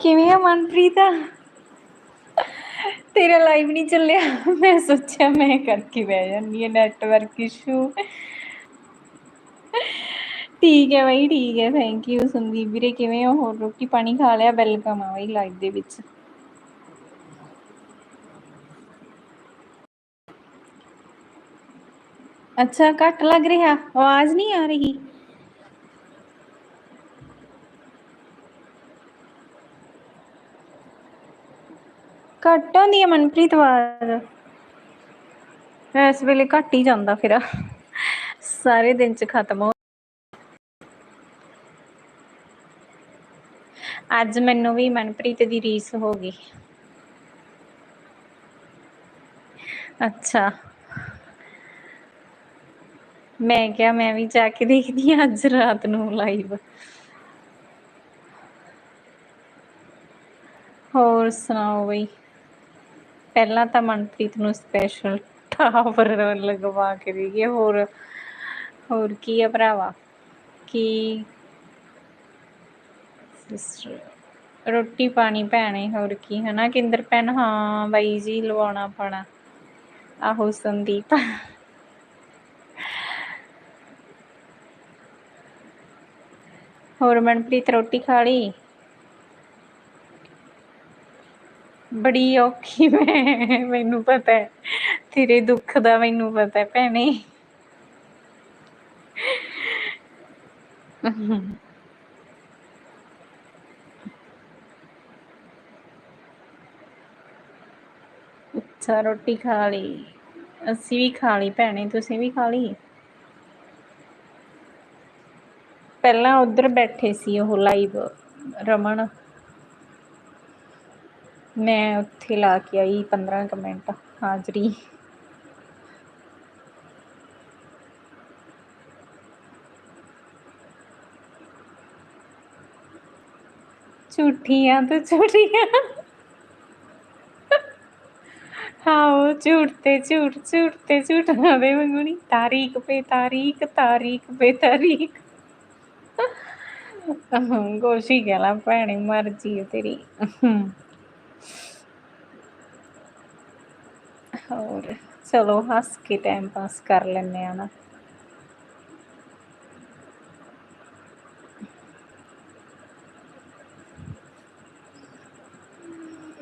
ਕਿਵੇਂ ਆ ਮਨਪ੍ਰੀਤ? ਤੇਰਾ ਲਾਈਵ ਨਹੀਂ ਚੱਲਿਆ। ਮੈਂ ਸੋਚਿਆ ਮੈਂ ਕਰਕੇ ਬਹਿ ਜਾਂਦੀ ਆ ਨੈਟਵਰਕ ਇਸ਼ੂ ਠੀਕ ਹੈ ਬਾਈ, ਠੀਕ ਹੈ। ਥੈਂਕ ਯੂ ਸੰਦੀਪ ਵੀਰੇ, ਕਿਵੇਂ ਹੋ? ਹੋਰ ਰੋਟੀ ਪਾਣੀ ਖਾ ਲਿਆ? ਵੈਲਕਮ ਆ ਬਾਈ ਲਾਈਵ ਦੇ ਵਿੱਚ। ਅੱਛਾ, ਘੱਟ ਲੱਗ ਰਿਹਾ? ਆਵਾਜ਼ ਨਹੀਂ ਆ ਰਹੀ। ਘੱਟ ਆਉਂਦੀ ਹੈ ਮਨਪ੍ਰੀਤ ਆਵਾਜ਼ ਇਸ ਵੇਲੇ ਘੱਟ ਹੀ ਜਾਂਦਾ ਫਿਰ। ਸਾਰੇ ਦਿਨ ਚ ਖਤਮ ਹੋ ਅੱਜ ਮੈਨੂੰ ਵੀ ਮਨਪ੍ਰੀਤ ਦੀ ਰੀਸ ਹੋ ਗਈ। ਅੱਛਾ। ਮੈਂ ਕਿਹਾ ਮੈਂ ਵੀ ਜਾ ਕੇ ਦੇਖਦੀ ਹਾਂ ਅੱਜ ਰਾਤ ਨੂੰ ਲਾਈਵ ਹੋਰ ਸੁਣਾਓ ਬਈ? ਪਹਿਲਾਂ ਤਾਂ ਮਨਪ੍ਰੀਤ ਨੂੰ ਸਪੈਸ਼ਲ ਟਾਵਰ ਲਗਵਾ ਕੇ ਦੇਈਏ ਹੋਰ ਹੋਰ ਕੀ ਆ ਭਰਾਵਾ? ਕੀ ਰੋਟੀ ਪਾਣੀ ਭੈਣੇ, ਹੋਰ ਕੀ? ਹਨਾ ਕਿੰਦਰ ਭੈਣ, ਹਾਂ ਬਾਈ ਜੀ ਲਵਾਉਣਾ ਪੈਣਾ। ਆਹੋ ਸੰਦੀਪ। ਹੋਰ ਮਨਪ੍ਰੀਤ ਰੋਟੀ ਖਾ ਲਈ? ਬੜੀ ਔਖੀ ਮੈਂ, ਮੈਨੂੰ ਪਤਾ ਹੈ। ਤੇਰੇ ਦੁੱਖ ਦਾ ਮੈਨੂੰ ਪਤਾ ਹੈ ਭੈਣੇ। ਅੱਛਾ, ਰੋਟੀ ਖਾ ਲਈ। ਅਸੀਂ ਵੀ ਖਾ ਲਈ ਭੈਣੇ, ਤੁਸੀਂ ਵੀ ਖਾ ਲਈ? ਪਹਿਲਾਂ ਉਧਰ ਬੈਠੇ ਸੀ ਉਹ ਲਾਈਵ ਰਮਣ ਮੈਂ ਉੱਥੇ ਲਾ ਕੇ ਆਈ 15 ਕੁ ਮਿੰਟ ਹਾਜ਼ਰੀ। ਝੂਠੀਆਂ ਤੇ ਝੂਠੀਆਂ। ਹਾਓ ਝੂਠ ਤੇ ਝੂਠ ਝੂਠ ਤੇ ਝੂਠ ਆਵੇ ਮੰਗਣੀ। ਤਾਰੀਖ ਪੇ ਤਾਰੀਖ ਤਾਰੀਖ ਪੇ ਤਾਰੀਖ। ਗੋਸ਼ੀ ਗਲਾ ਭੈਣੇ, ਮਰਜ਼ੀ ਤੇਰੀ। ਹੋਰ, ਚਲੋ ਹੱਸ ਕੇ ਟਾਈਮ ਪਾਸ ਕਰ ਲੈਂਦੇ ਆ ਨਾ।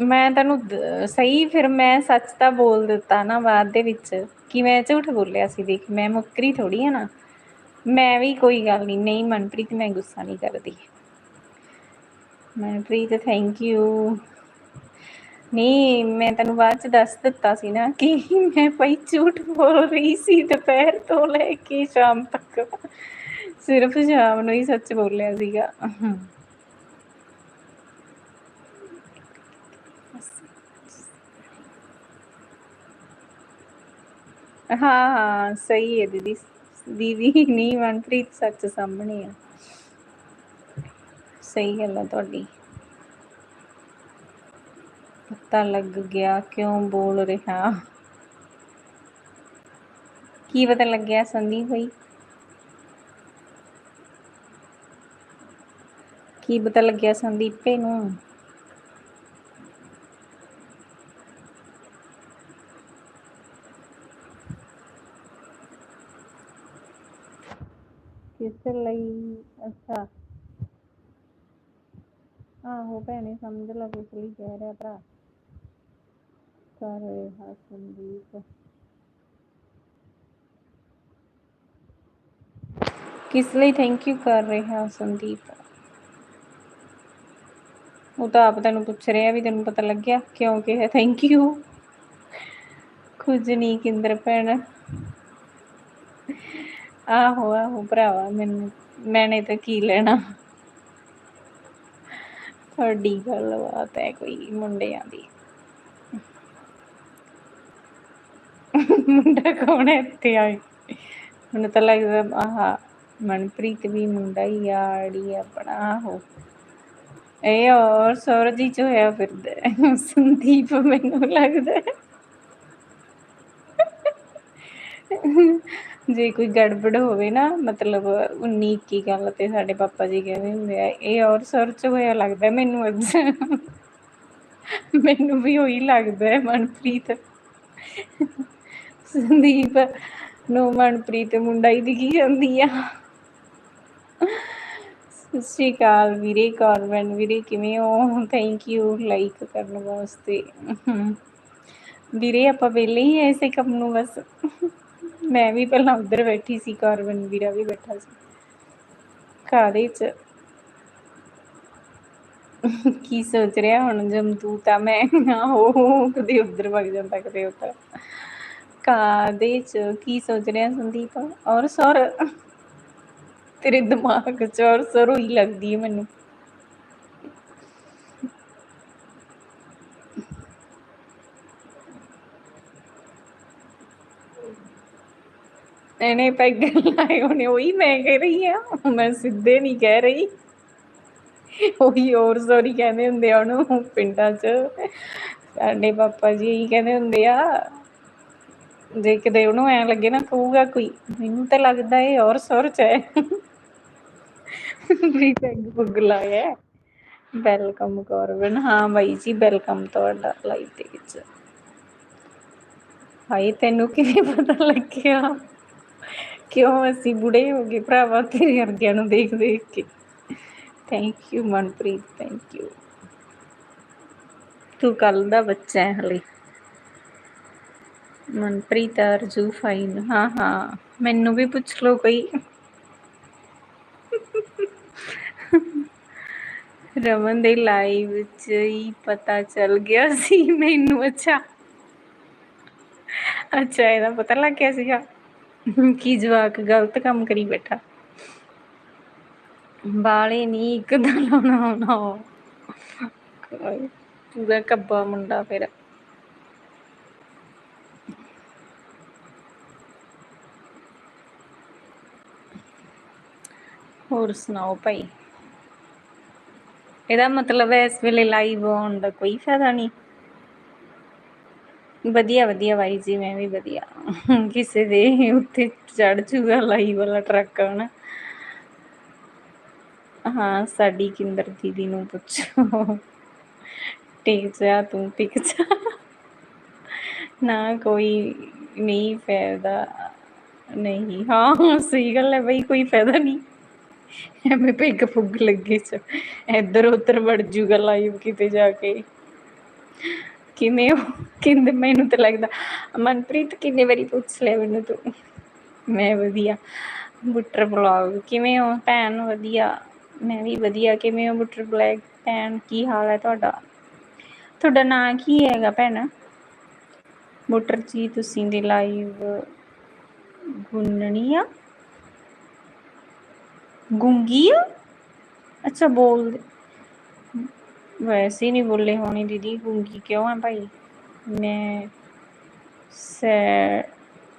ਮੈਂ ਤੈਨੂੰ ਸਹੀ ਫਿਰ ਮੈਂ ਸੱਚ ਤਾਂ ਬੋਲ ਦਿੱਤਾ ਨਾ ਬਾਅਦ ਦੇ ਵਿੱਚ, ਕਿ ਮੈਂ ਝੂਠ ਬੋਲਿਆ ਸੀ ਦੇਖ, ਮੈਂ ਮੁੱਕਰੀ ਥੋੜੀ ਆ ਨਾ। ਮੈਂ ਵੀ ਕੋਈ ਗੱਲ ਨਹੀਂ ਨਹੀਂ ਮਨਪ੍ਰੀਤ ਮੈਂ ਗੁੱਸਾ ਨਹੀਂ ਕਰਦੀ। ਮਨਪ੍ਰੀਤ ਥੈਂਕ ਯੂ ਨਹੀਂ, ਮੈਂ ਤੈਨੂੰ ਬਾਅਦ ਚ ਦੱਸ ਦਿੱਤਾ ਸੀ ਨਾ ਕਿ ਮੈਂ ਪਈ ਝੂਠ ਬੋਲ ਰਹੀ ਸੀ ਦੁਪਹਿਰ ਤੋਂ ਲੈ ਕੇ ਸ਼ਾਮ ਤੱਕ। ਸਿਰਫ ਸ਼ਾਮ ਨੂੰ ਹੀ ਸੱਚ ਬੋਲਿਆ ਸੀਗਾ। ਹਾਂ ਹਾਂ, ਸਹੀ ਹੈ ਦੀਦੀ। ਦੀਦੀ, ਨਹੀਂ, ਮਨਪ੍ਰੀਤ ਸੱਚ ਸਾਹਮਣੇ ਆ। ਸਹੀ ਗੱਲ ਆ ਤੁਹਾਡੀ। ਪਤਾ ਲੱਗ ਗਿਆ ਕਿਉਂ ਬੋਲ ਰਿਹਾ। ਕੀ ਪਤਾ ਲੱਗਿਆ ਸੰਦੀਪ ਭਾਈ ਕੀ ਪਤਾ ਲੱਗਿਆ ਸੰਦੀਪੇ ਨੂੰ? ਕਿਸ ਲਈ? ਅੱਛਾ। ਆਹੋ ਭੈਣੇ ਸਮਝ ਲਾ ਕੁਛ ਲਈ ਕਹਿ ਰਿਹਾ ਭਰਾ। ਕਰ ਰਿਹਾ ਸੰਦੀਪ। ਕਿਸ ਲਈ ਥੈਂਕ ਯੂ ਕਰ ਰਿਹਾ ਸੰਦੀਪ? ਉਹ ਤਾਂ ਆਪ ਤੈਨੂੰ ਪੁੱਛ ਰਿਹਾ ਵੀ ਤੈਨੂੰ ਪਤਾ ਲੱਗਿਆ ਕਿਉਂ ਕਿਹਾ ਥੈਂਕ ਯੂ ਕੁਝ ਨਹੀਂ ਕਿੰਦਰ ਭੈਣ। ਆਹੋ ਆਹੋ ਭਰਾਵਾ, ਮੈਨੂੰ ਮੈਨੇ ਤਾਂ ਕੀ ਲੈਣਾ। ਤੁਹਾਡੀ ਗੱਲਬਾਤ ਹੈ ਕੋਈ ਮੁੰਡਿਆਂ ਦੀ। ਮੁੰਡਾ ਕੌਣ ਹੈ ਇੱਥੇ ਆਏ? ਮੈਨੂੰ ਤਾਂ ਲੱਗਦਾ ਆਹ ਮਨਪ੍ਰੀਤ ਵੀ ਮੁੰਡਾ ਹੀ ਆੜੀ ਆਪਣਾ ਆਹੋ। ਇਹ ਔਰ ਸੌਰਜ ਹੀ ਚ ਹੋਇਆ ਫਿਰਦਾ ਸੰਦੀਪ ਮੈਨੂੰ ਲੱਗਦਾ ਜੇ ਕੋਈ ਗੜਬੜ ਹੋਵੇ ਨਾ, ਮਤਲਬ ਉਨੀ, ਇੱਕੀ ਗੱਲ ਤੇ ਸਾਡੇ ਪਾਪਾ ਜੀ ਕਹਿੰਦੇ ਹੁੰਦੇ ਆ, ਇਹ ਔਰ ਸਰ ਚ ਹੋਇਆ ਲੱਗਦਾ ਮੈਨੂੰ ਅੱਜ ਮੈਨੂੰ ਵੀ ਉਹੀ ਲੱਗਦਾ ਮਨਪ੍ਰੀਤ। ਸੰਦੀਪ, ਨੂੰ ਮਨਪ੍ਰੀਤ, ਮੁੰਡਾ ਹੀ ਦਿਖੀ ਜਾਂਦੀ ਆ। ਸਤਿ ਸ਼੍ਰੀ ਅਕਾਲ ਵੀਰੇ ਕਾਰਮੈਨ ਵੀਰੇ, ਕਿਵੇਂ ਹੋ? ਥੈਂਕ ਯੂ ਲਾਈਕ ਕਰਨ ਵਾਸਤੇ। ਵੀਰੇ, ਆਪਾਂ ਵਿਹਲੇ ਹੀ ਐ ਕੰਮ ਨੂੰ ਬਸ। ਮੈਂ ਵੀ ਪਹਿਲਾਂ ਉਧਰ ਬੈਠੀ ਸੀ ਕਾਰਬਨ ਵੀਰਾ ਵੀ ਬੈਠਾ ਸੀ। ਕਾਹਦੇ ਚ ਕੀ ਸੋਚ ਰਿਹਾ ਹੁਣ ਜਮਤੂ ਤਾਂ ਮੈਂ? ਹੋ, ਕਦੇ ਉਧਰ ਵਗ ਜਾਂਦਾ, ਕਦੇ ਉੱਧਰ। ਕਾਦੇ ਚ ਕੀ ਸੋਚ ਰਿਹਾ ਸੰਦੀਪ? ਔਰ ਸਰ, ਤੇਰੇ ਦਿਮਾਗ ਚ ਔਰ ਸਰ ਹੀ ਲੱਗਦੀ ਹੈ ਮੈਨੂੰ। ਇਹਨੇ ਪੈਗ ਲਾਏ ਉਹਨੇ ਉਹੀ ਮੈਂ ਕਹਿ ਰਹੀ ਆ ਮੈਂ ਸਿੱਧੇ ਨਹੀਂ ਕਹਿ ਰਹੀ। ਉਹੀ ਹੋਰ ਸੋਰੀ ਕਹਿੰਦੇ ਹੁੰਦੇ ਆ ਉਹਨੂੰ ਪਿੰਡਾਂ 'ਚ। ਸਾਡੇ ਪਾਪਾ ਜੀ ਇਹੀ ਕਹਿੰਦੇ ਹੁੰਦੇ ਆ ਜੇ ਕਿਤੇ ਉਹਨੂੰ ਐ ਲੱਗੇ ਨਾ ਕਹੂਗਾ ਕੋਈ, ਮੈਨੂੰ ਤਾਂ ਲੱਗਦਾ ਇਹ ਔਰ ਸੁਰ ਚ ਹੈ। ਵੀ ਪੈਗ ਪੁੱਗ ਲਾਇਆ ਵੈਲਕਮ ਕਰਵਨ, ਹਾਂ ਬਾਈ ਜੀ, ਵੈਲਕਮ ਤੁਹਾਡਾ ਲਾਈਵ ਦੇ ਵਿੱਚ। ਹਾਏ, ਤੈਨੂੰ ਕਿਵੇਂ ਪਤਾ ਲੱਗਿਆ? ਕਿਉਂ ਅਸੀਂ ਬੁੜੇ ਹੋ ਗਏ ਭਰਾਵਾ ਤੇਰੇ ਵਰਗਿਆਂ ਨੂੰ ਦੇਖ ਦੇਖ ਕੇ? Thank you Manpreet thank you ਤੂੰ ਕੱਲ ਦਾ ਬੱਚਾ ਹੈ ਹਲੇ। ਮਨਪ੍ਰੀਤ ਅਰਜੂ ਫਾਈਨ ਹਾਂ ਹਾਂ। ਮੈਨੂੰ ਵੀ ਪੁੱਛ ਲਓ ਕੋਈ ਰਮਨ ਦੇ ਲਾਈਵ ਵਿੱਚ ਹੀ ਪਤਾ ਚੱਲ ਗਿਆ ਸੀ ਮੈਨੂੰ, ਅੱਛਾ। ਅੱਛਾ, ਇਹਦਾ ਪਤਾ ਲੱਗ ਗਿਆ ਸੀਗਾ ਕੀ ਜਵਾਕ ਗਲਤ ਕੰਮ ਕਰੀ ਬੈਠਾ। ਬਾਲੇ ਨਹੀਂ ਇੱਕ ਦਾ ਲਾਉਣਾ ਹੋਣਾ ਪੂਰਾ ਕੱਬਾ ਮੁੰਡਾ ਫਿਰ। ਹੋਰ ਸੁਣਾਓ ਭਾਈ? ਇਹਦਾ ਮਤਲਬ ਹੈ ਇਸ ਵੇਲੇ ਲਾਈਵ ਆਉਣ ਦਾ ਕੋਈ ਫਾਇਦਾ ਨਹੀਂ। ਵਧੀਆ ਵਧੀਆ ਬਾਈ ਜੀ, ਮੈਂ ਵੀ ਵਧੀਆ। ਕਿਸੇ ਦੇ ਉੱਤੇ ਚੜ ਜੂਗਾ ਲਾਈਵ ਵਾਲਾ ਟਰੱਕ ਹਨਾ। ਹਾਂ, ਸਾਡੀ ਕਿੰਦਰ ਦੀਦੀ ਨੂੰ ਪੁੱਛੋ। ਟਿਕ ਜਾ ਤੂੰ ਟਿਕ ਜਾ ਨਾ ਕੋਈ ਨਹੀਂ ਫਾਇਦਾ ਨਹੀਂ, ਹਾਂ, ਸਹੀ ਗੱਲ ਹੈ ਬਈ, ਕੋਈ ਫਾਇਦਾ ਨਹੀਂ। ਐਵੇਂ ਪਿੱਗ ਫੁੱਗ ਲੱਗੇ ਚ। ਇੱਧਰ ਉੱਧਰ ਵੜ ਜੂਗਾ ਲਾਈਵ ਕਿਤੇ ਜਾ ਕੇ। ਕਿਵੇਂ ਹੋ? ਕਿੰਦੇ ਮੈਨੂੰ ਤਾਂ ਲੱਗਦਾ ਮਨਪ੍ਰੀਤ ਕਿੰਨੇ ਵਾਰੀ ਪੁੱਛ ਲਿਆ ਮੈਨੂੰ ਤੂੰ। ਮੈਂ ਵਧੀਆ। ਬੁੱਟਰ ਬਲੌਗ, ਕਿਵੇਂ ਹੋ ਭੈਣ? ਵਧੀਆ। ਮੈਂ ਵੀ ਵਧੀਆ। ਕਿਵੇਂ ਹੋ ਬੁੱਟਰ ਬਲੈਕ ਭੈਣ, ਕੀ ਹਾਲ ਹੈ ਤੁਹਾਡਾ? ਤੁਹਾਡਾ ਨਾਂ ਕੀ ਹੈਗਾ ਭੈਣ? ਬੁੱਟਰ ਜੀ, ਤੁਸੀਂ ਦੀ ਲਾਈਵ ਗੁੰਨਣੀ ਆ? ਗੁੰਗੀ ਅੱਛਾ, ਬੋਲ ਵੈਸੇ ਨਹੀਂ ਬੋਲੇ ਹੋਣੀ ਦੀਦੀ, ਗੁੰਗੀ ਕਿਉਂ ਹੈ ਭਾਈ? ਮੈਂ ਸੈ,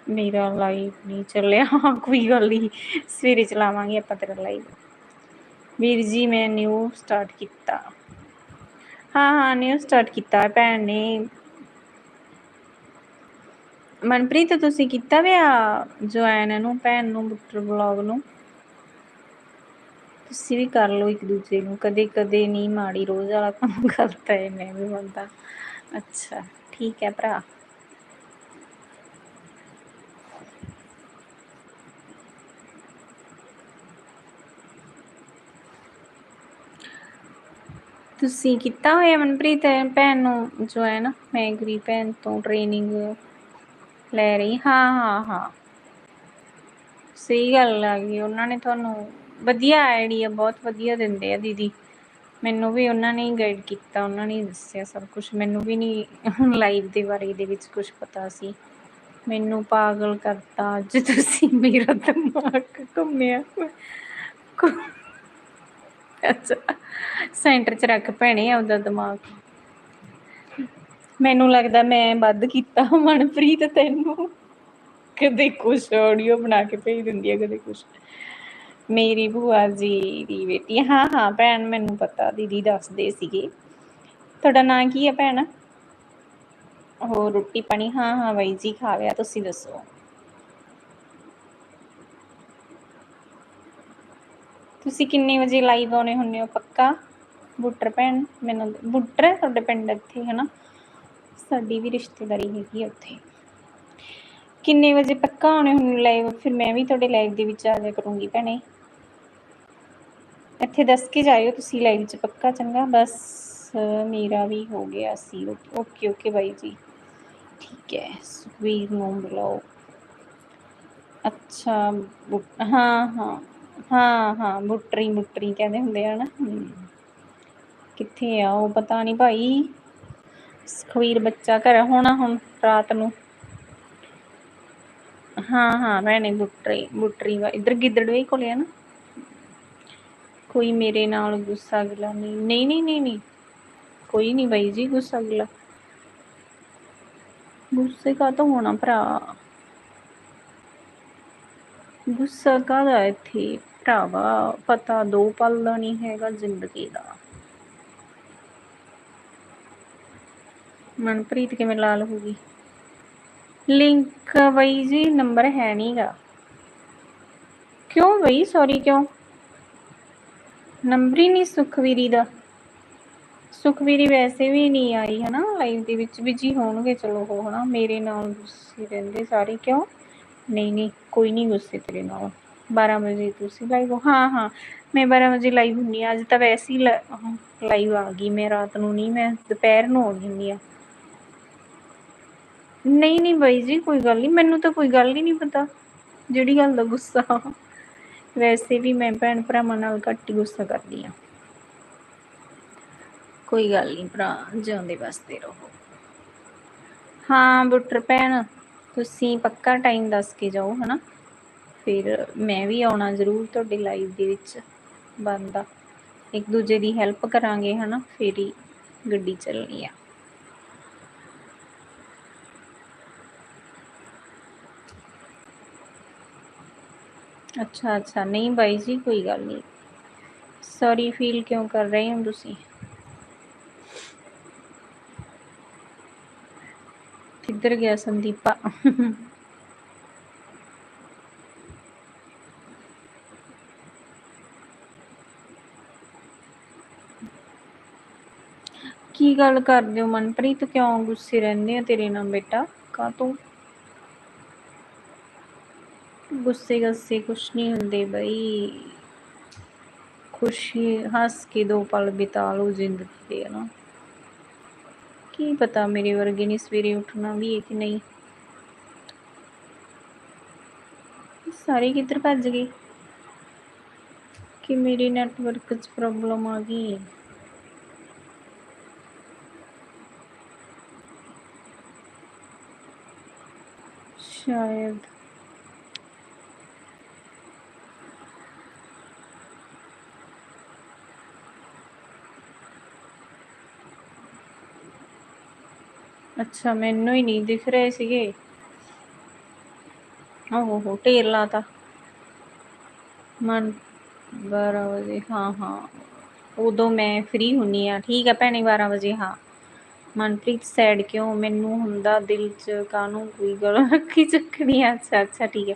ਮੇਰਾ ਲਾਈਵ ਨਹੀਂ ਚੱਲਿਆ। ਕੋਈ ਗੱਲ ਨਹੀਂ, ਸਵੇਰੇ ਚਲਾਵਾਂਗੇ ਆਪਾਂ ਤੇਰਾ ਲਾਈਵ ਵੀਰ ਜੀ, ਮੈਂ ਨਿਊ ਸਟਾਰਟ ਕੀਤਾ। ਹਾਂ ਹਾਂ ਨਿਊ ਸਟਾਰਟ ਕੀਤਾ ਹੈ ਭੈਣ ਨੇ। ਮਨਪ੍ਰੀਤ, ਤੁਸੀਂ ਕੀਤਾ ਵਿਆ ਜੁਆਇਨ ਇਹਨੂੰ ਭੈਣ ਨੂੰ ਬੁੱਟਰ ਬਲੌਗ ਨੂੰ? ਤੁਸੀਂ ਵੀ ਕਰ ਲਓ ਇੱਕ ਦੂਜੇ ਨੂੰ। ਕਦੇ ਕਦੇ ਨਹੀਂ ਮਾੜੀ, ਰੋਜ਼ ਵਾਲਾ ਕੰਮ ਕਰਤਾ ਹੈ ਮੈਂ ਵੀ ਬੰਦਾ। ਅੱਛਾ, ਠੀਕ ਹੈ ਭਰਾ। ਤੁਸੀਂ ਕੀਤਾ ਹੋਇਆ ਮਨਪ੍ਰੀਤ ਭੈਣ ਨੂੰ ਜੋ ਹੈ ਨਾ, ਮੈਂ ਗਰੀ ਭੈਣ ਤੋਂ ਟ੍ਰੇਨਿੰਗ ਲੈ ਰਹੀ ਹਾਂ ਹਾਂ ਹਾਂ। ਸਹੀ ਗੱਲ ਆ ਗਈ, ਉਹਨਾਂ ਨੇ ਤੁਹਾਨੂੰ ਵਧੀਆ ਆਈਡੀਆ, ਬਹੁਤ ਵਧੀਆ ਦਿੰਦੇ ਆ ਦੀਦੀ। ਮੈਨੂੰ ਵੀ ਉਹਨਾਂ ਨੇ ਗਾਈਡ ਕੀਤਾ, ਉਹਨਾਂ ਨੇ ਦੱਸਿਆ ਸਭ ਕੁਝ ਮੈਨੂੰ ਵੀ ਨਹੀਂ ਲਾਈਵ ਦੇ ਬਾਰੇ ਦੇ ਵਿੱਚ ਕੁਝ ਪਤਾ ਸੀ। ਮੈਨੂੰ ਪਾਗਲ ਕਰਤਾ ਅੱਜ ਤੁਸੀਂ, ਮੇਰਾ ਦਿਮਾਗ ਘੁੰਮਿਆ ਅੱਛਾ ਸੈਂਟਰ 'ਚ ਰੱਖ ਭੈਣੇ ਆਪਦਾ ਦਿਮਾਗ। ਮੈਨੂੰ ਲੱਗਦਾ ਮੈਂ ਵੱਧ ਕੀਤਾ ਮਨਪ੍ਰੀਤ ਤੈਨੂੰ। ਕਦੇ ਕੁਛ ਆਡੀਓ ਬਣਾ ਕੇ ਭੇਜ ਦਿੰਦੀ ਆ, ਕਦੇ ਕੁਛ। ਮੇਰੀ ਭੂਆ ਜੀ ਦੀ ਬੇਟੀ ਹਾਂ ਹਾਂ, ਭੈਣ ਮੈਨੂੰ ਪਤਾ, ਦੀਦੀ ਦੱਸਦੇ ਸੀਗੇ। ਤੁਹਾਡਾ ਨਾਂ ਕੀ ਹੈ ਭੈਣ? ਹੋ ਰੋਟੀ ਪਾਣੀ, ਹਾਂ ਹਾਂ, ਬਾਈ ਜੀ, ਖਾ ਲਿਆ, ਤੁਸੀਂ ਦੱਸੋ। ਤੁਸੀਂ ਕਿੰਨੇ ਵਜੇ ਲਾਈਵ ਆਉਣੇ ਹੁੰਨੇ ਹੋ ਪੱਕਾ? ਬੁੱਟਰ ਭੈਣ, ਮੈਨੂੰ ਬੁੱਟਰ ਤੁਹਾਡੇ ਪਿੰਡ ਇੱਥੇ ਹੈ ਨਾ ਸਾਡੀ ਵੀ ਰਿਸ਼ਤੇਦਾਰੀ ਹੈਗੀ ਉੱਥੇ। ਕਿੰਨੇ ਵਜੇ ਪੱਕਾ ਆਉਣੇ ਹੁੰਨੇ ਲਾਈਵ ਫਿਰ ਮੈਂ ਵੀ ਤੁਹਾਡੇ ਲਾਈਵ ਦੇ ਵਿੱਚ ਆ ਜਾ ਕਰੂੰਗੀ ਭੈਣੇ। ਇੱਥੇ ਦੱਸ ਕੇ ਜਾਇਓ ਤੁਸੀਂ ਲਾਈਵ 'ਚ ਪੱਕਾ, ਚੰਗਾ। ਬਸ, ਮੇਰਾ ਵੀ ਹੋ ਗਿਆ ਸੀ। ਓਕੇ ਓਕੇ ਬਾਈ ਜੀ। ਠੀਕ ਹੈ ਸੁਖਵੀਰ ਨੂੰ ਬੁਲਾਓ। ਅੱਛਾ ਹਾਂ ਹਾਂ ਹਾਂ ਹਾਂ, ਬੁੱਟਰੀ ਬੁੱਟਰੀ ਕਹਿੰਦੇ ਹੁੰਦੇ ਆ ਨਾ। ਹਮ। ਕਿੱਥੇ ਆ ਉਹ ਪਤਾ ਨਹੀਂ ਭਾਈ। ਸੁਖਵੀਰ ਬੱਚਾ ਘਰ ਹੋਣਾ ਹੁਣ ਰਾਤ ਨੂੰ। ਹਾਂ ਹਾਂ, ਭੈਣੇ, ਬੁੱਟਰੀ ਬੁੱਟਰੀ ਵਾ, ਇੱਧਰ ਗਿੱਦੜਵੇ ਕੋਲੇ ਆ ਨਾ। ਕੋਈ ਮੇਰੇ ਨਾਲ ਗੁੱਸਾ ਗਿਲਾ ਨਹੀਂ। ਨਹੀਂ ਨਹੀਂ ਨਹੀਂ ਨਹੀਂ। ਕੋਈ ਨਹੀਂ ਬਾਈ ਜੀ, ਗੁੱਸਾ ਗਿਲਾ ਗੁੱਸੇ ਕਾ ਤਾਂ ਹੋਣਾ ਭਰਾ? ਗੁੱਸਾ ਕਾਹਦਾ ਇੱਥੇ? ਭਰਾਵਾ, ਪਤਾ ਦੋ ਪਲ ਦਾ ਨਹੀਂ ਹੈਗਾ ਜ਼ਿੰਦਗੀ ਦਾ। ਮਨਪ੍ਰੀਤ ਕਿਵੇਂ ਲਾਲ ਹੋ ਗਈ? ਲਿੰਕ ਬਈ ਜੀ, ਨੰਬਰ ਹੈ ਨਹੀਂਗਾ ਕਿਉਂ ਬਈ? ਸੌਰੀ ਕਿਉਂ? ਨੰਬਰ ਹੀ ਨਹੀਂ ਸੁਖਵੀਰੀ ਦਾ। ਸੁਖਵੀਰੀ ਵੈਸੇ ਵੀ ਨਹੀਂ ਆਈ ਹਨਾ ਲਾਈਵ ਦੇ ਵਿੱਚ ਵੀ ਹੋਣਗੇ ਚਲੋ ਉਹ ਹਨਾ, ਮੇਰੇ ਨਾਲ ਗੁੱਸੇ ਰਹਿੰਦੇ ਸਾਰੇ ਕਿਉਂ? ਨਹੀਂ ਨਹੀਂ, ਕੋਈ ਨਹੀਂ ਗੁੱਸੇ ਤੇਰੇ ਨਾਲ। 12 ਵਜੇ ਤੁਸੀਂ ਲਾਈਵ ਹਾਂ। ਹਾਂ ਮੈਂ 12 ਵਜੇ ਲਾਈਵ ਹੁੰਨੀ ਆ ਅੱਜ ਤਾਂ ਵੈਸੇ ਹੀ ਲਾਈਵ ਆ ਗਈ। ਮੈਂ ਰਾਤ ਨੂੰ ਨਹੀਂ, ਮੈਂ ਦੁਪਹਿਰ ਨੂੰ ਆ ਗਈ ਹੁੰਦੀ ਆ ਨਹੀਂ ਨਹੀਂ ਬਾਈ ਜੀ, ਕੋਈ ਗੱਲ ਨਹੀਂ ਮੈਨੂੰ ਤਾਂ ਕੋਈ ਗੱਲ ਹੀ ਨਹੀਂ ਪਤਾ। ਜਿਹੜੀ ਗੱਲ ਦਾ ਗੁੱਸਾ। ਵੈਸੇ ਵੀ ਮੈਂ ਭੈਣ ਭਰਾਵਾਂ ਨਾਲ ਘੱਟ ਹੀ ਗੁੱਸਾ ਕਰਦੀ ਆ ਕੋਈ ਗੱਲ ਨਹੀਂ ਭਰਾ, ਜਿਉਂਦੇ ਵਸਦੇ ਰਹੋ। ਹਾਂ ਬੁੱਟਰ ਭੈਣ, ਤੁਸੀਂ ਪੱਕਾ ਟਾਈਮ ਦੱਸ ਕੇ ਜਾਓ, ਹਨਾ? ਫਿਰ ਮੈਂ ਵੀ ਆਉਣਾ ਜ਼ਰੂਰ ਤੁਹਾਡੇ ਲਾਈਵ ਦੇ ਵਿੱਚ, ਬੰਦਾ। ਇੱਕ ਦੂਜੇ ਦੀ ਹੈਲਪ ਕਰਾਂਗੇ, ਹਨਾ? ਫਿਰ ਹੀ ਗੱਡੀ ਚੱਲਣੀ ਆ। ਅੱਛਾ ਅੱਛਾ ਨਹੀਂ ਬਾਈ ਜੀ ਕੋਈ ਗੱਲ ਨਹੀਂ ਸੌਰੀ ਫੀਲ ਕਿਉਂ ਕਰ ਰਹੇ ਹੋ ਤੁਸੀਂ ਕਿੱਧਰ ਗਿਆ ਸੰਦੀਪਾ ਕੀ ਗੱਲ ਕਰਦੇ ਹੋ ਮਨਪ੍ਰੀਤ ਕਿਉਂ ਗੁੱਸੇ ਰਹਿੰਦੇ ਆ ਤੇਰੇ ਨਾਲ ਬੇਟਾ ਕਾ ਤੂੰ ਗੁੱਸੇ ਗੱਸੇ ਕੁਛ ਨਹੀਂ ਹੁੰਦੇ ਬਈ। ਖੁਸ਼ੀ ਹੱਸ ਕੇ ਦੋ ਪਲ ਬਿਤਾ ਲਓ ਜ਼ਿੰਦਗੀ ਦੇ ਨਾ ਕੀ ਪਤਾ ਮੇਰੇ ਵਰਗੇ ਨੇ ਸਵੇਰੇ ਉੱਠਣਾ ਵੀ ਹੈ ਕਿ ਨਹੀਂ। ਸਾਰੇ ਕਿੱਧਰ ਭੱਜ ਗਏ? ਕਿ ਮੇਰੇ ਨੈਟਵਰਕ 'ਚ ਪ੍ਰੋਬਲਮ ਆ ਗਈ ਸ਼ਾਇਦ ਅੱਛਾ, ਮੈਨੂੰ ਹੀ ਨਹੀਂ ਦਿਖ ਰਹੇ ਸੀਗੇ। ਓਹ ਹੋ ਢੇਰ ਲਾਤਾ। ਮਨ 12 ਵਜੇ, ਹਾਂ ਹਾਂ। ਉਦੋਂ ਮੈਂ ਫ੍ਰੀ ਹੁੰਨੀ ਆ ਠੀਕ ਆ ਭੈਣੇ 12 ਵਜੇ, ਹਾਂ। ਮਨਪ੍ਰੀਤ ਸੈਡ ਕਿਉਂ? ਮੈਨੂੰ ਹੁੰਦਾ ਦਿਲ 'ਚ ਕਾਨੂੰ ਕੋਈ ਗੱਲ ਰੱਖੀ ਚੱਕਣੀ ਆ? ਅੱਛਾ ਅੱਛਾ, ਠੀਕ ਹੈ।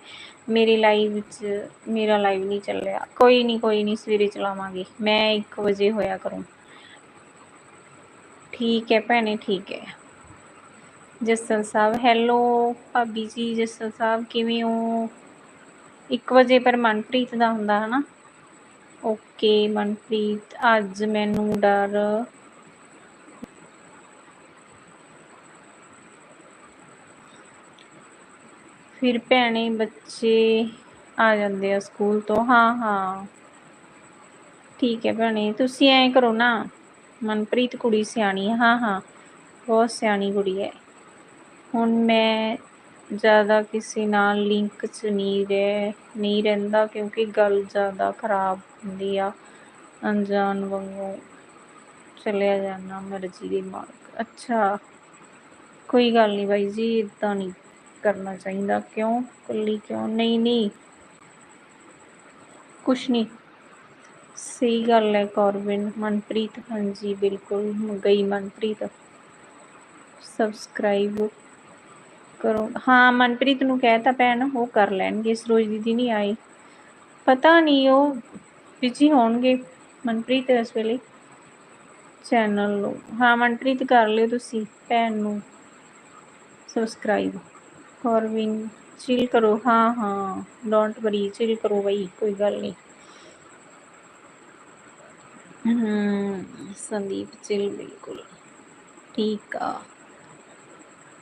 ਮੇਰੇ ਲਾਈਵ ਚ, ਮੇਰਾ ਲਾਈਵ ਨਹੀਂ ਚੱਲਿਆ। ਕੋਈ ਨਹੀਂ ਕੋਈ ਨਹੀਂ, ਸਵੇਰੇ ਚਲਾਵਾਂਗੇ। ਮੈਂ 1 ਵਜੇ ਹੋਇਆ ਕਰੂੰ। ਠੀਕ ਹੈ ਭੈਣੇ, ਠੀਕ ਹੈ। ਜਸਲ ਸਾਹਿਬ ਹੈਲੋ ਭਾਬੀ ਜੀ ਜਸਲ ਸਾਹਿਬ, ਕਿਵੇਂ ਹੋ? 1 ਵਜੇ ਪਰ ਮਨਪ੍ਰੀਤ ਦਾ ਹੁੰਦਾ, ਹਨਾ? ਓਕੇ ਮਨਪ੍ਰੀਤ, ਅੱਜ ਮੈਨੂੰ ਡਰ। ਫਿਰ ਭੈਣੇ ਬੱਚੇ ਆ ਜਾਂਦੇ ਆ ਸਕੂਲ ਤੋਂ। ਹਾਂ ਹਾਂ। ਠੀਕ ਹੈ ਭੈਣੇ, ਤੁਸੀਂ ਐਂ ਕਰੋ ਨਾ, ਮਨਪ੍ਰੀਤ ਕੁੜੀ ਸਿਆਣੀ ਹੈ। ਹਾਂ ਹਾਂ। ਬਹੁਤ ਸਿਆਣੀ ਕੁੜੀ ਹੈ। ਹੁਣ ਮੈਂ ਜ਼ਿਆਦਾ ਕਿਸੇ ਨਾਲ ਲਿੰਕ 'ਚ ਨਹੀਂ ਰਹਿ, ਨਹੀਂ ਰਹਿੰਦਾ ਕਿਉਂਕਿ ਗੱਲ ਜ਼ਿਆਦਾ ਖਰਾਬ ਹੁੰਦੀ ਆ। ਅਣਜਾਣ ਵਾਂਗੂ ਚਲਿਆ ਜਾਣਾ ਮਰਜ਼ੀ ਦੀ ਮਾਲਕ। ਅੱਛਾ, ਕੋਈ ਗੱਲ ਨਹੀਂ ਬਾਈ ਜੀ ਇਦਾਂ ਨਹੀਂ ਕਰਨਾ ਚਾਹੀਦਾ। ਕਿਉਂ? ਕੱਲੀ ਕਿਉਂ? ਨਹੀਂ ਨਹੀਂ। ਕੁਛ ਨਹੀਂ। ਸਹੀ ਗੱਲ ਹੈ ਕੌਰਵਿਨ, ਮਨਪ੍ਰੀਤ। ਹਾਂਜੀ, ਬਿਲਕੁਲ। ਗਈ ਮਨਪ੍ਰੀਤ। ਸਬਸਕ੍ਰਾਈਬ ਕਰੋ। ਹਾਂ, ਮਨਪ੍ਰੀਤ ਨੂੰ ਕਹਿਤਾ ਭੈਣ, ਉਹ ਕਰ ਲੈਣਗੇ ਸਰੋਜ ਦੀਦੀ ਨਹੀਂ ਆਈ ਪਤਾ ਨਹੀਂ, ਉਹ ਬਿਜ਼ੀ ਹੋਣਗੇ। ਮਨਪ੍ਰੀਤ ਇਸ ਵੇਲੇ ਚੈਨਲ ਨੂੰ। ਹਾਂ, ਮਨਪ੍ਰੀਤ ਕਰ ਲਿਓ ਤੁਸੀਂ, ਭੈਣ ਨੂੰ ਸਬਸਕ੍ਰਾਈਬ ਫੋਰਵਿਨ ਚਿਲ ਕਰੋ। ਹਾਂ ਹਾਂ ਡੋਂਟ ਵਰੀ ਚਿਲ ਕਰੋ ਬਈ, ਕੋਈ ਗੱਲ ਨਹੀਂ ਹਮ ਸੰਦੀਪ ਚਿਲ ਬਿਲਕੁਲ ਠੀਕ ਆ।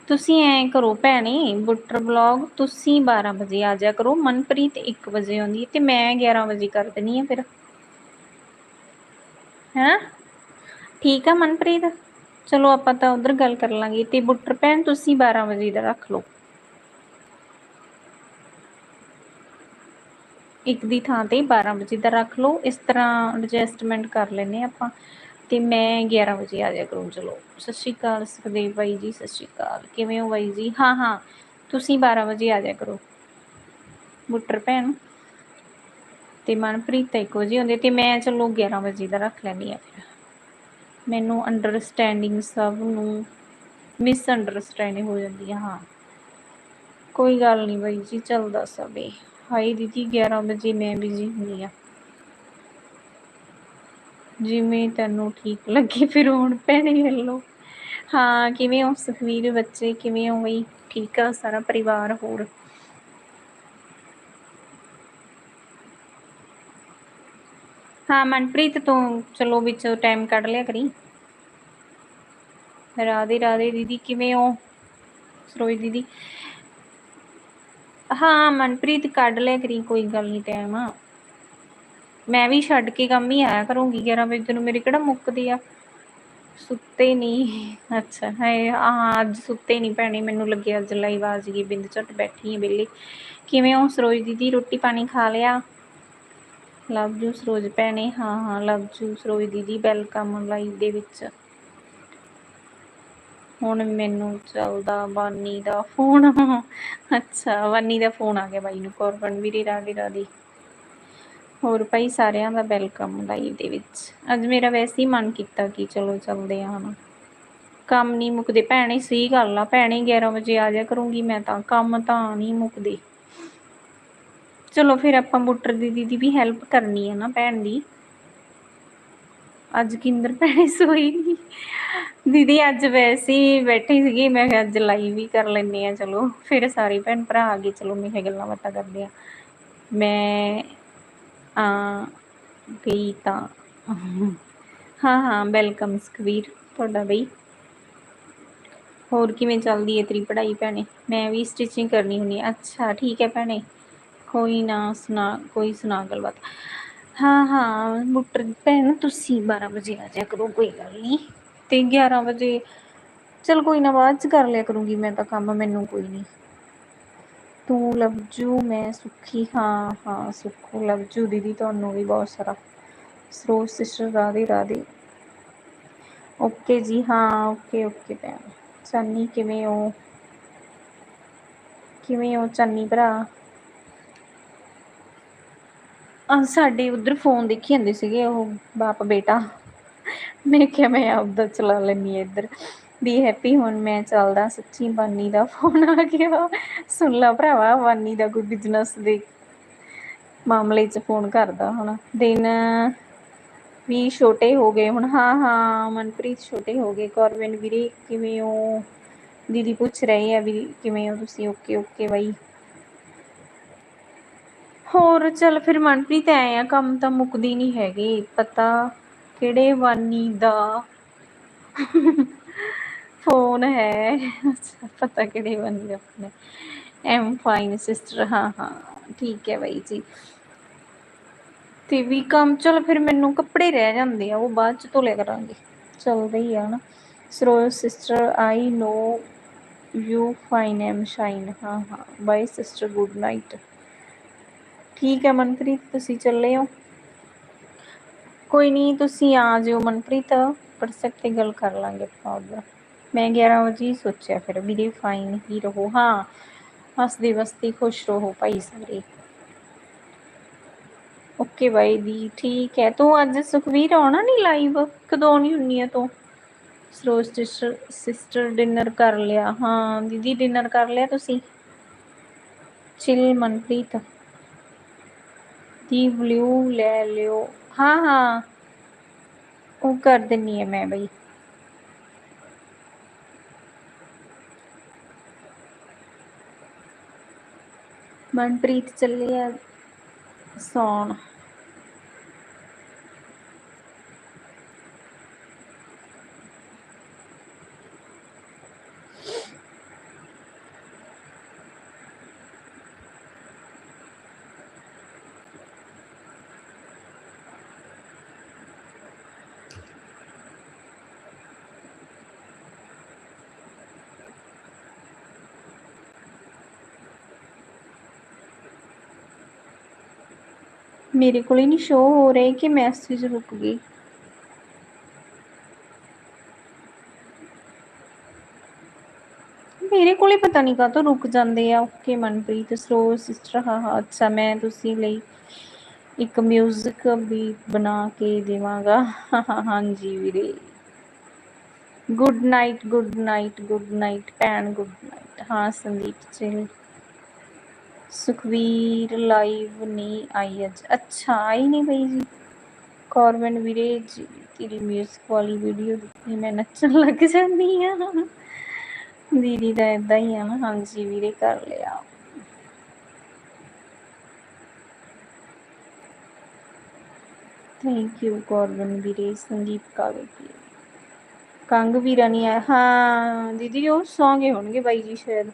ਤੁਸੀਂ ਐ ਕਰੋ ਭੈਣੇ, ਬੁੱਟਰ ਬਲੌਗ ਤੁਸੀਂ 12 ਵਜੇ ਆ ਜਾਇਆ ਕਰੋ, ਮਨਪ੍ਰੀਤ 1 ਵਜੇ ਆਉਂਦੀ ਤੇ ਮੈਂ 11 ਵਜੇ ਕਰ ਦਿੰਨੀ ਆ ਫਿਰ। ਹੈਂ? ਠੀਕ ਆ ਮਨਪ੍ਰੀਤ? ਚਲੋ ਆਪਾਂ ਤਾਂ ਉੱਧਰ ਗੱਲ ਕਰ ਲਾਂਗੇ ਤੇ ਬੁੱਟਰ ਭੈਣ ਤੁਸੀਂ 12 ਵਜੇ ਦਾ ਰੱਖ ਲਓ। ਇੱਕ ਦੀ ਥਾਂ ਤੇ 12 ਵਜੇ ਦਾ ਰੱਖ ਲਓ, ਇਸ ਤਰ੍ਹਾਂ ਐਡਜਸਟਮੈਂਟ ਕਰ ਲੈਨੇ ਆਪਾਂ। ਤੇ ਮੈਂ 11 ਵਜੇ ਆ ਜਾਇਆ ਕਰੂੰ, ਚਲੋ। ਸਤਿ ਸ਼੍ਰੀ ਅਕਾਲ ਸੁਖਦੇਵ ਬਾਈ ਜੀ, ਸਤਿ ਸ਼੍ਰੀ ਅਕਾਲ। ਕਿਵੇਂ ਹੋ ਬਾਈ ਜੀ? ਹਾਂ ਹਾਂ। ਤੁਸੀਂ 12 ਵਜੇ ਆ ਜਾਇਆ ਕਰੋ। ਬੁੱਟਰ ਭੈਣ। ਤੇ ਮਨਪ੍ਰੀਤ ਤਾਂ 1 ਵਜੇ ਹੁੰਦੇ, ਤੇ ਮੈਂ ਚਲੋ 11 ਵਜੇ ਦਾ ਰੱਖ ਲੈਣੀ ਆ ਫਿਰ। ਮੈਨੂੰ ਅੰਡਰਸਟੈਂਡਿੰਗ ਸਭ ਨੂੰ ਮਿਸ ਅੰਡਰਸਟੈਂਡਿੰਗ ਹੋ ਜਾਂਦੀ ਆ, ਹਾਂ। ਕੋਈ ਗੱਲ ਨਹੀਂ ਬਾਈ ਜੀ, ਚੱਲਦਾ ਸਭੇ ਹਾਈ ਦੀਦੀ 11 ਵਜੇ ਮੈਂ ਬਿਜ਼ੀ ਹੁੰਦੀ ਆ ਜਿਵੇਂ ਤੈਨੂੰ ਠੀਕ ਲੱਗੇ, ਫਿਰ ਹੁਣ ਭੈਣੇ ਵੱਲੋਂ। ਹਾਂ, ਕਿਵੇਂ ਹੋ ਸੁਖਵੀਰ ਬੱਚੇ? ਕਿਵੇਂ ਹੋ ਬਈ? ਠੀਕ ਆ ਸਾਰਾ ਪਰਿਵਾਰ ਹੋਰ? ਹਾਂ, ਮਨਪ੍ਰੀਤ ਤੂੰ ਚਲੋ ਵਿੱਚ ਟਾਈਮ ਕੱਢ ਲਿਆ ਕਰੀ। ਰਾਧੇ ਰਾਧੇ ਦੀਦੀ, ਕਿਵੇਂ ਹੋ? ਸਰੋਈ ਦੀਦੀ। ਹਾਂ, ਮਨਪ੍ਰੀਤ ਕੱਢ ਲਿਆ ਕਰੀ, ਕੋਈ ਗੱਲ ਨਹੀਂ ਟਾਈਮ ਆ। ਮੈਂ ਵੀ ਛੱਡ ਕੇ ਕੰਮ ਹੀ ਆਇਆ ਕਰੂੰਗੀ 11 ਵਜੇ ਤੈਨੂੰ ਮੇਰੀ ਕਿਹੜਾ ਮੁੱਕਦੀ ਆ? ਸੁੱਤੇ ਨਹੀਂ। ਅੱਛਾ ਹੈ ਹਾਂ ਅੱਜ ਸੁੱਤੇ ਨਹੀਂ ਭੈਣੇ ਮੈਨੂੰ ਲੱਗਿਆ ਅੱਜ ਲਈ ਆਵਾਜ਼ ਗਈ ਬਿੰਦ ਝਟ ਬੈਠੀ ਹੈ ਬੇਲੇ ਕਿਵੇਂ ਹੋ ਸਰੋਜ ਦੀਦੀ, ਰੋਟੀ ਪਾਣੀ ਖਾ ਲਿਆ? ਲਵ ਜੂ ਸਰੋਜ ਭੈਣੇ ਹਾਂ ਹਾਂ ਲਵ ਜੂ ਸਰੋਜ ਦੀਦੀ ਵੈਲਕਮ ਲਾਈਵ ਦੇ ਵਿੱਚ। ਹੁਣ ਮੈਨੂੰ ਚੱਲਦਾ ਬਾਨੀ ਦਾ ਫੋਨ ਅੱਛਾ ਬਾਨੀ ਦਾ ਫੋਨ ਆ ਗਿਆ ਬਾਈ ਨੂੰ ਕੋਰਬਨ ਵੀਰੇ ਰਾਧੇ ਰਾਧੇ। ਹੋਰ ਭਾਈ ਸਾਰਿਆਂ ਦਾ ਵੈਲਕਮ ਲਾਈਵ ਦੇ ਵਿੱਚ। ਅੱਜ ਮੇਰਾ ਵੈਸੇ ਹੀ ਮਨ ਕੀਤਾ ਕਿ ਚਲੋ ਚੱਲਦੇ ਆ ਹਨਾ ਕੰਮ ਨਹੀਂ ਮੁੱਕਦੇ। ਭੈਣੇ, ਸਹੀ ਗੱਲ ਆ। ਭੈਣੇ 11 ਵਜੇ ਆ ਜਾ ਕਰੂੰਗੀ ਮੈਂ ਤਾਂ। ਕੰਮ ਤਾਂ ਨਹੀਂ ਮੁੱਕਦੇ। ਚਲੋ ਫਿਰ ਆਪਾਂ ਬੁੱਟਰ ਦੀਦੀ ਵੀ ਹੈਲਪ ਕਰਨੀ ਹੈ ਨਾ ਭੈਣ ਦੀ। ਅੱਜ ਕਿੰਦਰ ਭੈਣੇ ਸੋਈ ਨਹੀਂ। ਦੀਦੀ ਅੱਜ ਵੈਸੇ ਹੀ ਬੈਠੀ ਸੀਗੀ। ਮੈਂ ਕਿਹਾ ਅੱਜ ਲਾਈਵ ਵੀ ਕਰ ਲੈਨੇ ਆ ਚਲੋ ਫਿਰ ਸਾਰੇ ਭੈਣ ਭਰਾ ਆ ਗਏ। ਚਲੋ ਮੈਂ ਗੱਲਾਂ ਬਾਤਾਂ ਕਰਦੇ ਆ ਮੈਂ ਆ ਗਈ ਤਾਂ। ਹਾਂ ਹਾਂ, ਵੈਲਕਮ ਸਕਵੀਰ ਤੁਹਾਡਾ ਬਈ। ਹੋਰ ਕਿਵੇਂ ਚੱਲਦੀ ਹੈ ਤੇਰੀ ਪੜ੍ਹਾਈ ਭੈਣੇ? ਮੈਂ ਵੀ ਸਟਿਚਿੰਗ ਕਰਨੀ ਹੁੰਦੀ ਅੱਛਾ, ਠੀਕ ਹੈ ਭੈਣੇ। ਕੋਈ ਨਾ ਸੁਣਾ, ਕੋਈ ਸੁਣਾ ਗੱਲਬਾਤ। ਹਾਂ ਹਾਂ ਬੁੱਟਰ ਭੈਣ, ਤੁਸੀਂ 12 ਵਜੇ ਆ ਜਾਇਆ ਕਰੋ, ਕੋਈ ਗੱਲ ਨਹੀਂ ਤੇ 11 ਵਜੇ, ਚਲ ਕੋਈ ਨਾ ਬਾਅਦ ਚ ਕਰ ਲਿਆ ਕਰੂੰਗੀ, ਮੈਂ ਤਾਂ ਕੰਮ, ਮੈਨੂੰ ਕੋਈ ਨਹੀਂ ਤੂੰ ਲਵਜੂ ਮੈਂ ਸੁਖੀ, ਹਾਂ ਹਾਂ, ਸੁਖੋ ਲਵਜੂ ਦੀਦੀ, ਤੁਹਾਨੂੰ ਵੀ ਬਹੁਤ ਸਾਰਾ। ਸਰੋਜ ਸਿਸਟਰ ਰਾਧੇ ਰਾਧੇ। ਓਕੇ ਜੀ, ਹਾਂ ਓਕੇ ਓਕੇ ਭੈਣ। ਚੰਨੀ, ਕਿਵੇਂ ਹੋ? ਕਿਵੇਂ ਹੋ ਚੰਨੀ ਭਰਾ? ਸਾਡੇ ਉਧਰ ਫੋਨ ਦੇਖੀ ਜਾਂਦੇ ਸੀਗੇ ਉਹ ਬਾਪ ਬੇਟਾ। ਮੈਂ ਕਿਹਾ ਮੈਂ ਆਪਦਾ ਚਲਾ ਲੈਣੀ ਆ ਇੱਧਰ। ਬੀ ਹੈਪੀ ਹੁਣ ਮੈਂ ਚੱਲਦਾ ਸੱਚੀ ਬਾਨੀ ਦਾ ਫੋਨ ਆ ਗਿਆ ਸੁਣ ਲਾ ਭਰਾਵਾ, ਬਾਨੀ ਦਾ ਕੋਈ ਬਿਜ਼ਨਸ ਦੇ ਮਾਮਲੇ 'ਚ ਫੋਨ ਕਰਦਾ ਹੁਣ। ਦਿਨ ਵੀ ਛੋਟੇ ਹੋ ਗਏ ਹੁਣ। ਹਾਂ ਹਾਂ, ਮਨਪ੍ਰੀਤ ਛੋਟੇ ਹੋ ਗਏ। ਕਰਵਿਨ ਵੀਰੇ, ਕਿਵੇਂ ਹੋ? ਦੀਦੀ ਪੁੱਛ ਰਹੇ ਆ ਵੀ ਕਿਵੇਂ ਹੋ ਤੁਸੀਂ? Okay okay bye. ਹੋਰ ਚਲ ਫਿਰ ਮਨਪ੍ਰੀਤ ਐ ਆ, ਕੰਮ ਤਾਂ ਮੁੱਕਦੀ ਨਹੀਂ ਹੈਗੀ। ਪਤਾ ਕਿਹੜੇ ਵਾਨੀ ਦਾ। ਫੋਨ ਹੈ। ਅੱਛਾ ਪਤਾ ਕਿਹੜੇ ਵਾਨੀ ਦਾ ਫੋਨ ਐਮ ਫਾਈਨ ਸਿਸਟਰ ਹਾਂ ਹਾਂ। ਠੀਕ ਹੈ ਬਾਈ ਜੀ। ਤੇ ਵੀ ਕੰਮ, ਚਲ ਫਿਰ ਮੈਨੂੰ ਕੱਪੜੇ ਰਹਿ ਜਾਂਦੇ ਆ, ਉਹ ਬਾਅਦ ਚ ਧੋਲਿਆ ਕਰਾਂਗੇ। ਚੱਲਦਾ ਹੀ ਆ ਨਾ। ਸਰੋ sister I know you fine am shine ਹਾਂ ਹਾਂ। ਬਾਈ ਸਿਸਟਰ ਗੁੱਡ ਨਾਈਟ ਠੀਕ ਹੈ ਮਨਪ੍ਰੀਤ, ਤੁਸੀਂ ਚੱਲੇ ਹੋ? ਕੋਈ ਨਹੀਂ, ਤੁਸੀਂ ਆ ਜਿਓ ਮਨਪ੍ਰੀਤ। ਪਰ ਤੇ ਗੱਲ ਕਰ ਲਾਂਗੇ ਆਪਾਂ ਉਧਰ। ਮੈਂ 11 ਵਜੇ ਸੋਚਿਆ, ਫਿਰ ਵੀਰੇ ਫਾਈਨ ਹੀ ਰਹੋ। ਹਾਂ, ਹੱਸਦੇ ਵਸਦੇ ਖੁਸ਼ ਰਹੋ ਭਾਈ ਸਾਰੇ। ਓਕੇ ਬਾਈ ਦੀ ਠੀਕ ਹੈ। ਤੂੰ ਅੱਜ ਸੁਖਵੀਰ ਆਉਣਾ ਨਹੀਂ ਲਾਈਵ ਕਦੋਂ ਨਹੀਂ ਹੁੰਨੀ ਆ ਤੂੰ? ਸਰੋਜ ਸਿਸਟਰ ਸਿਸਟਰ ਡਿਨਰ ਕਰ ਲਿਆ। ਹਾਂ, ਦੀਦੀ ਡਿਨਰ ਕਰ ਲਿਆ ਤੁਸੀਂ? ਚਿਲ ਮਨਪ੍ਰੀਤ। ਦੀ ਬਲਿਊ ਲੈ ਲਿਓ। ਹਾਂ ਹਾਂ। ਉਹ ਕਰ ਦਿੰਨੀ ਆ ਮੈਂ ਬਈ। ਮਨਪ੍ਰੀਤ ਚੱਲੀ ਆ ਸੌਣ। ਮੇਰੇ ਕੋਲ ਹੀ ਨਹੀਂ ਸ਼ੋ ਹੋ ਰਹੇ ਕਿ ਮੈਸੇਜ ਰੁਕ ਗਈ? ਮੇਰੇ ਕੋਲੇ ਪਤਾ ਨਹੀਂ ਕਾਹਤੋਂ ਰੁਕ ਜਾਂਦੇ ਆ। ਓਕੇ ਮਨਪ੍ਰੀਤ ਸਲੋ ਸਿਸਟਰ ਹਾਂ ਹਾਂ, ਅੱਛਾ, ਮੈਂ ਤੁਸੀਂ ਲਈ ਇੱਕ 뮤직 ਵੀ ਬਣਾ ਕੇ ਦੇਵਾਂਗਾ। ਹਾਂ ਹਾਂਜੀ ਵੀਰੇ। Good night good night good night ਭੈਣ ਗੁੱਡ ਨਾਈਟ ਹਾਂ, ਸੰਦੀਪ ਚਿਲ ਸੁਖਵੀਰ ਲਾਈਵ ਨਹੀਂ ਆਈ ਅੱਜ। ਅੱਛਾ, ਆਈ ਨਹੀਂ ਬਈ ਜੀ। ਕਾਰਵਨ ਵੀਰੇ ਜੀ, ਤੇਰੀ ਮਿਊਜ਼ਿਕ ਵਾਲੀ ਵੀਡੀਓ ਦੇਖੀ ਮੈਂ ਨੱਚਣ ਲੱਗ ਜਾਂਦੀ ਆ ਦੀਦੀ ਦਾ ਇਦਾਂ ਹੀ ਆ ਨਾ। ਹਾਂਜੀ ਵੀਰੇ, ਕਰ ਲਿਆ। ਥੈਂਕ ਯੂ ਕਾਰਵਨ ਵੀਰੇ, ਸੰਦੀਪ ਕਾਵੇ ਕੀ ਕੰਗ ਵੀਰਾ ਨਹੀਂ ਆਇਆ। ਹਾਂ, ਦੀਦੀ ਉਹ ਸੌਂਗੇ ਹੋਣਗੇ ਬਾਈ ਜੀ ਸ਼ਾਇਦ।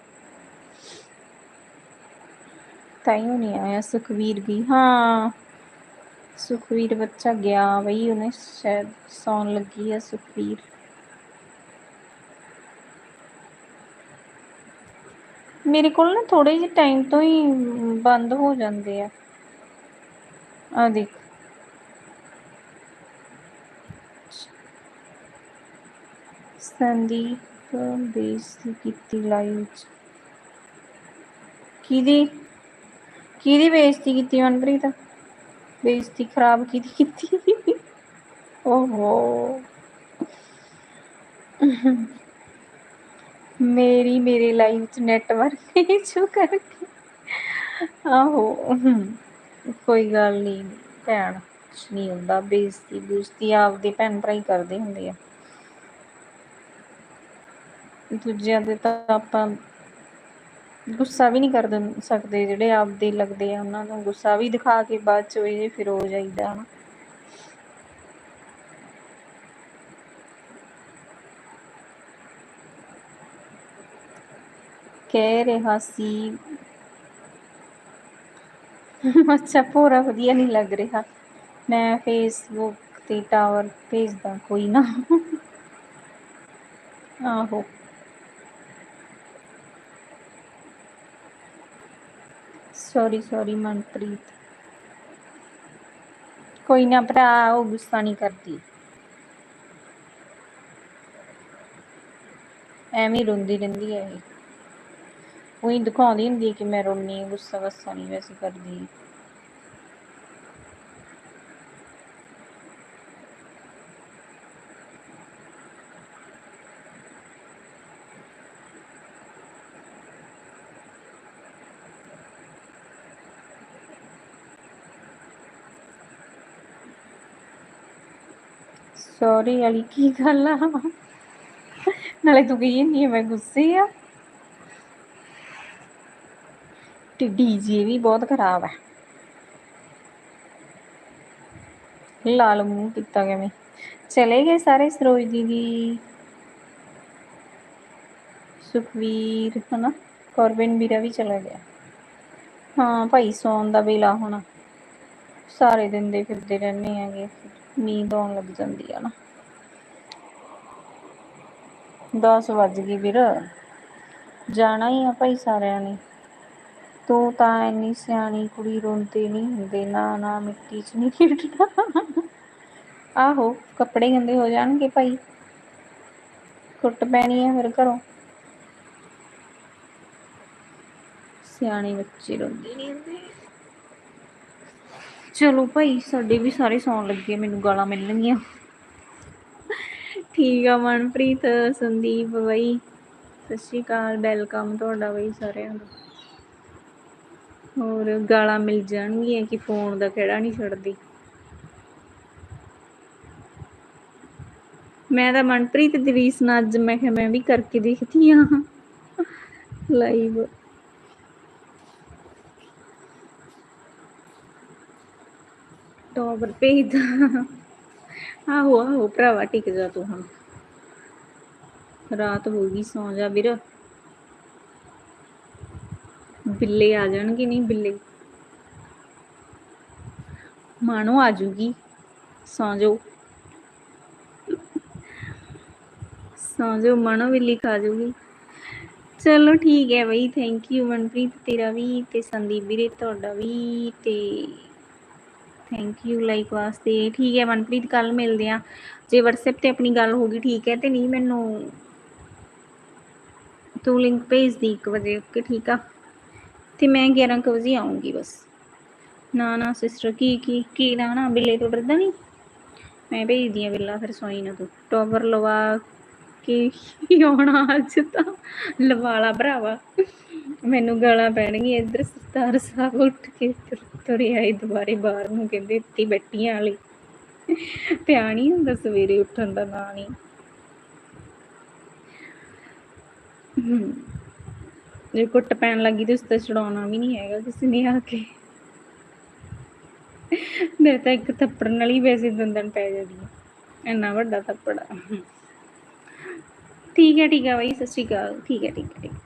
ਤਾਈਓ ਨਹੀਂ ਆਇਆ ਸੁਖਵੀਰ ਵੀ। ਹਾਂ, ਸੁਖਵੀਰ ਬੱਚਾ ਗਿਆ ਬਈ, ਉਹਨੇ ਸ਼ਾਇਦ ਸੌਣ ਲੱਗੀ ਆ ਸੁਖਵੀਰ। ਮੇਰੇ ਕੋਲ ਨਾ ਥੋੜੇ ਜਿਹੇ ਟਾਈਮ ਤੋਂ ਹੀ ਬੰਦ ਹੋ ਜਾਂਦੇ ਆ। ਆ ਦੇਖ। ਸੰਦੀਪ ਬੇਇੱਜ਼ਤੀ ਕੀਤੀ ਲਾਈਵ ਕਿਹਦੀ? ਕਿਹਦੀ ਬੇਇੱਜ਼ਤੀ ਕੀਤੀ ਮਨਪ੍ਰੀਤ? ਬੇਇੱਜ਼ਤੀ ਖਰਾਬ ਕਿਹਦੀ ਕੀਤੀ? ਓਹੋ। ਮੇਰੀ ਮੇਰੇ ਲਾਈਵ ਚ ਨੈਟਵਰਕ ਇਸ਼ੂ ਕਰਕੇ। ਆਹੋ। ਕੋਈ ਗੱਲ ਨਹੀਂ ਭੈਣ, ਕੁਛ ਨਹੀਂ ਹੁੰਦਾ। ਬੇਇੱਜ਼ਤੀ ਬੇਇੱਜ਼ਤੀ ਆਪਦੇ ਭੈਣ ਭਰਾ ਹੀ ਕਰਦੇ ਹੁੰਦੇ ਆ। ਦੂਜਿਆਂ ਦੇ ਤਾਂ ਆਪਾਂ ਗੁੱਸਾ ਵੀ ਨਹੀਂ ਕਰ ਸਕਦੇ ਜਿਹੜੇ ਆਪਦੇ ਲੱਗਦੇ ਆ, ਉਹਨਾਂ ਨੂੰ ਗੁੱਸਾ ਵੀ ਦਿਖਾ ਕੇ ਬਾਅਦ ਚ ਇਹ ਫਿਰ ਹੋ ਜਾਈਦਾ, ਹਨਾ। ਕਹਿ ਰਿਹਾ ਸੀ। ਅੱਛਾ ਪੂਰਾ ਵਧੀਆ ਨਹੀਂ ਲੱਗ ਰਿਹਾ। ਮੈਂ ਫੇਸਬੁੱਕ ਤੇ ਟਾਵਰ ਭੇਜਦਾ ਕੋਈ ਨਾ। ਆਹੋ। Sorry sorry Manpreet. ਕੋਈ ਨਾ ਭਰਾ, ਉਹ ਗੁੱਸਾ ਨਹੀਂ ਕਰਦੀ। ਐਵੇਂ ਰੋਂਦੀ ਰਹਿੰਦੀ ਹੈ ਇਹ। ਉਹੀ ਦਿਖਾਉਂਦੀ ਹੁੰਦੀ ਕਿ ਮੈਂ ਰੋਣੀ ਗੁੱਸਾ ਗੁੱਸਾ ਨਹੀਂ ਵੈਸੇ ਕਰਦੀ। ਸੌਰੀ ਵਾਲੀ ਕੀ ਗੱਲ ਆ? ਨਾਲੇ ਤੂੰ ਕਹੀ ਨਹੀਂ ਮੈਂ ਗੁੱਸੇ ਆ। ਤੇ ਡੀਜੇ ਵੀ ਬਹੁਤ ਖਰਾਬ ਹੈ ਲਾਲ ਮੂੰਹ ਕੀਤਾ ਕਿਵੇਂ? ਚਲੇ ਗਏ ਸਾਰੇ ਸਰੋਜ ਦੀਦੀ। ਸੁਖਵੀਰ, ਹਨਾ? ਕਰਵਿਨ ਵੀਰਾ ਵੀ ਚਲਾ ਗਿਆ। ਹਾਂ, ਭਾਈ ਸੌਣ ਦਾ ਵੇਲਾ ਹੋਣਾ। ਸਾਰੇ ਦਿਨ ਦੇ ਫਿਰਦੇ ਰਹਿੰਦੇ ਹੈਗੇ ਨੀਂਦ ਆਉਣ ਲੱਗ ਜਾਂਦੀ ਆ ਨਾ। 10 ਵੱਜ ਗਈ ਵੀਰ। ਜਾਣਾ ਹੀ ਆ ਭਾਈ ਸਾਰਿਆਂ ਨੇ। ਤੂੰ ਤਾਂ ਇੰਨੀ ਸਿਆਣੀ ਕੁੜੀ ਰੋਂਦੇ ਨਹੀਂ ਹੁੰਦੇ, ਨਾ ਨਾ ਮਿੱਟੀ 'ਚ ਨਹੀਂ ਖੇਡਣਾ। ਆਹੋ, ਕੱਪੜੇ ਗੰਦੇ ਹੋ ਜਾਣਗੇ ਭਾਈ। ਕੁੱਟ ਪੈਣੀ ਆ ਫਿਰ ਘਰੋਂ। ਸਿਆਣੇ ਬੱਚੇ ਰੋਂਦੇ ਨਹੀਂ ਹੁੰਦੇ। ਚਲੋ ਭਾਈ, ਸਾਡੇ ਵੀ ਸਾਰੇ ਸੌਣ ਲੱਗੇ, ਮੈਨੂੰ ਗਾਲਾਂ ਮਿਲਣਗੀਆਂ। ਠੀਕ ਆ ਮਨਪ੍ਰੀਤ, ਸੰਦੀਪ ਬਈ, ਸਤਿ ਸ਼੍ਰੀ ਅਕਾਲ, ਵੈਲਕਮ ਤੁਹਾਡਾ ਬਈ ਸਾਰਿਆਂ ਦਾ। ਹੋਰ ਗਾਲਾਂ ਮਿਲ ਜਾਣਗੀਆਂ ਕਿ ਫੋਨ ਦਾ ਕਿਹੜਾ ਨਹੀਂ ਛੱਡਦੀ। ਮੈਂ ਤਾਂ ਮਨਪ੍ਰੀਤ ਦੀ ਰੀਸ ਨਾਲ ਅੱਜ ਮੈਂ ਕਿਹਾ ਮੈਂ ਵੀ ਕਰਕੇ ਦੇਖਦੀ ਆ ਲਾਈਵ ਟੌਬਰ ਭੇਜਦਾ ਆਹੋ ਆਹੋ ਭਰਾਵਾ ਟਿਕ ਜਾ ਤੂੰ ਹੁਣ ਰਾਤ ਹੋ ਗਈ ਸੌਂ ਜਾ ਵੀਰ ਬਿੱਲੇ ਆ ਜਾਣਗੇ ਨਹੀਂ ਬਿੱਲੇ ਮਾਣੋ ਆ ਜੂਗੀ ਸੌਂ ਜਾਓ ਸੌਂ ਜਾਓ ਮਾਣੋ ਬਿੱਲੀ ਖਾ ਜੂਗੀ ਚਲੋ ਠੀਕ ਹੈ ਬਈ ਥੈਂਕ ਯੂ ਮਨਪ੍ਰੀਤ ਤੇਰਾ ਵੀ ਤੇ ਸੰਦੀਪ ਵੀਰੇ ਤੁਹਾਡਾ ਵੀ ਤੇ ਥੈਂਕ ਯੂ ਲਾਈਕ ਵਾਸਤੇ ਠੀਕ ਹੈ ਮਨਪ੍ਰੀਤ ਕੱਲ ਮਿਲਦੇ ਆ ਜੇ WhatsApp ਤੇ ਆਪਣੀ ਗੱਲ ਹੋ ਠੀਕ ਹੈ ਤੇ ਨਹੀਂ ਮੈਨੂੰ ਤੂੰ ਲਿੰਕ ਭੇਜ ਦੀ 1 ਵਜੇ ਓਕੇ ਠੀਕ ਆ? ਤੇ ਮੈਂ 11 ਵਜੇ ਆਉਂਗੀ ਬਸ। ਨਾ ਨਾ ਸਿਸਟਰ ਕੀ ਕੀ ਕੀ ਨਾ ਨਾ ਬਿੱਲੇ ਤੋਂ ਡਰਦਾ ਨਹੀਂ? ਮੈਂ ਭੇਜਦੀ ਆ ਬਿੱਲਾ, ਫਿਰ ਸੋਈ ਨਾ ਤੂੰ। ਟੋਵਰ ਲਵਾ ਕੇ ਆਉਣਾ ਅੱਜ ਤਾਂ। ਲਵਾਲਾ ਭਰਾਵਾ। ਮੈਨੂੰ ਗਾਲਾਂ ਪੈਣਗੀਆਂ ਇੱਧਰ ਸਰਦਾਰ ਸਾਹਿਬ ਉੱਠ ਕੇ ਤੁਰ, ਤੁਰੇ ਆਏ ਦੁਬਾਰੇ ਬਾਹਰ ਨੂੰ ਕਹਿੰਦੇ ਇੱਥੇ ਬੈਠੀਆਂ ਵਾਲੀ। ਪਿਆ ਨਹੀਂ ਹੁੰਦਾ ਸਵੇਰੇ ਉੱਠਣ ਦਾ, ਨਾਂ ਨਹੀਂ ਜੇ ਕੁੱਟ ਪੈਣ ਲੱਗੀ ਤੇ ਉਸ ਤੇ ਛਡਾਉਣਾ ਵੀ ਨਹੀਂ ਹੈਗਾ ਕਿਸੇ ਨੇ ਆ ਕੇ। ਮੇਰੇ ਤਾਂ ਇੱਕ ਥੱਪੜ ਨਾਲ ਹੀ ਵੈਸੇ ਦੰਦਣ ਪੈ ਜਾਂਦੀ ਹੈ। ਇੰਨਾ ਵੱਡਾ ਥੱਪੜ ਠੀਕ ਹੈ ਠੀਕ ਹੈ ਬਾਈ, ਸਤਿ ਸ਼੍ਰੀ ਅਕਾਲ। ਠੀਕ ਹੈ ਠੀਕ ਹੈ ਠੀਕ ਹੈ।